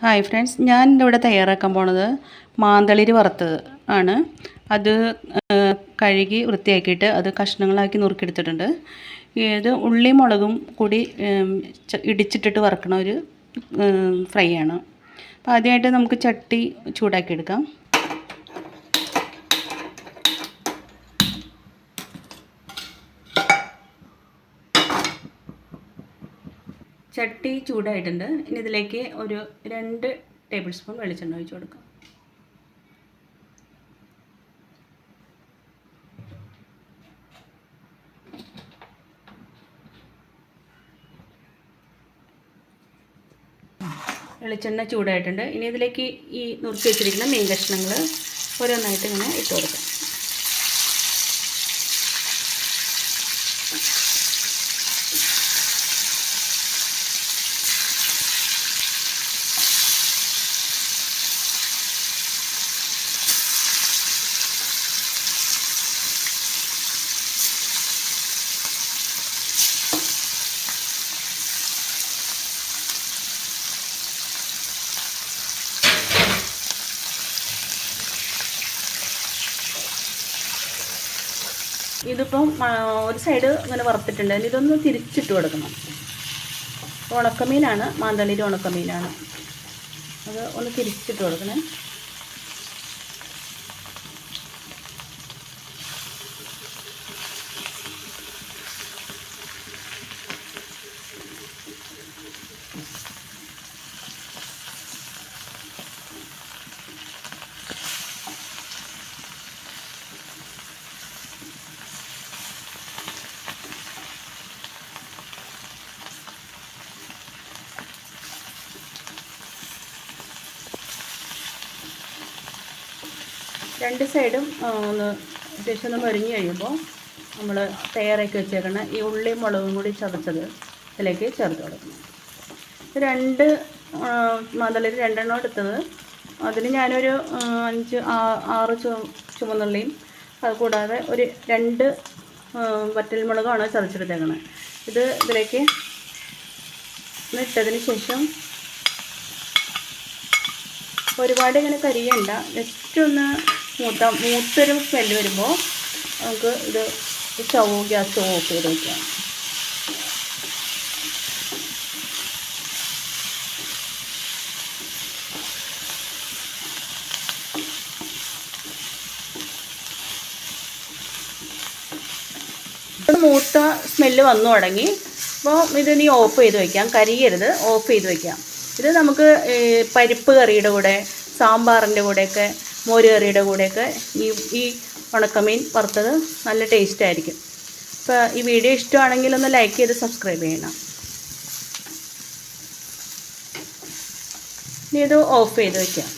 Hi friends ഞാൻ ഇവിടെ തയ്യാറാക്കാൻ പോണത് മാന്തളിര് വറുത്തത് ആണ്. അത് കഴുകി വൃത്തിയാക്കിയിട്ട് അത് കഷ്ണങ്ങളാക്കി നുറുക്കിയെടുത്തിട്ടുണ്ട്. ഇത് ഉള്ളിയും മുളകും കൂടി ഇടിച്ചിട്ടിട്ട് വറക്കണ ഒരു ഫ്രൈ ആണ്. അപ്പോൾ ആദ്യമായിട്ട് നമുക്ക് ചട്ടി ചൂടാക്കി ചട്ടി ചൂടായിട്ടുണ്ട്. ഇനി ഇതിലേക്ക് ഒരു രണ്ട് ടേബിൾ സ്പൂൺ വെളിച്ചെണ്ണ ഒഴിച്ച് കൊടുക്കാം. വെളിച്ചെണ്ണ ചൂടായിട്ടുണ്ട്. ഇനി ഇതിലേക്ക് ഈ നുറുക്കി വെച്ചിരിക്കുന്ന മീൻ കഷ്ണങ്ങൾ ഓരോന്നായിട്ട് ഇങ്ങനെ ഇട്ട് കൊടുക്കാം. ഇതിപ്പം ഒരു സൈഡ് ഇങ്ങനെ വറുത്തിട്ടുണ്ട്. ഇതൊന്ന് തിരിച്ചിട്ട് കൊടുക്കണം. ഉണക്കമീനാണ്. മാന്തളിരി ഉണക്കമീനാണ്. അത് ഒന്ന് തിരിച്ചിട്ട് കൊടുക്കണേ. രണ്ട് സൈഡും ഒന്ന് അത്യാവശ്യം ഒന്ന് മുരിഞ്ഞ് കഴിയുമ്പോൾ നമ്മൾ തയ്യാറാക്കി വെച്ചേക്കണ ഈ ഉള്ളിയും മുളകും കൂടി ചതച്ചത് ഇതിലേക്ക് ചേർത്ത് കൊടുക്കണം. രണ്ട് മതലിൽ രണ്ടെണ്ണം എടുത്തത്. അതിൽ ഞാനൊരു അഞ്ച് ആറ് ചു ചുമന്നുള്ളിയും അത് കൂടാതെ ഒരു രണ്ട് വറ്റൽമുളകാണ് ചതച്ചെടുത്തേക്കണത് ഇത് ഇതിലേക്ക് ഇട്ടതിന് ശേഷം ഒരുപാട് ഇങ്ങനെ കരിയണ്ട ജസ്റ്റ് ഒന്ന് മൂത്ത മൂത്തൊരു സ്മെല്ല് വരുമ്പോൾ നമുക്ക് ഇത് സ്റ്റവ് ഗ്യാസ് ഓഫ് ചെയ്ത് വയ്ക്കാം മൂത്ത സ്മെല്ല് വന്നു തുടങ്ങി. അപ്പോൾ ഇത് നീ ഓഫ് ചെയ്ത് വയ്ക്കാം കരിയരുത് ഓഫ് ചെയ്ത് വയ്ക്കാം ഇത് നമുക്ക് പരിപ്പ് കറിയുടെ കൂടെ സാമ്പാറിന്റെ കൂടെയൊക്കെ മോര് കറിയുടെ കൂടെയൊക്കെ ഈ ഈ ഉണക്കമീൻ വറുത്തത് നല്ല ടേസ്റ്റ് ആയിരിക്കും. അപ്പോൾ ഈ വീഡിയോ ഇഷ്ടമാണെങ്കിൽ ഒന്ന് ലൈക്ക് ചെയ്ത് സബ്സ്ക്രൈബ് ചെയ്യണം. ഇനി ഇത് ഓഫ് ചെയ്ത് വയ്ക്കാം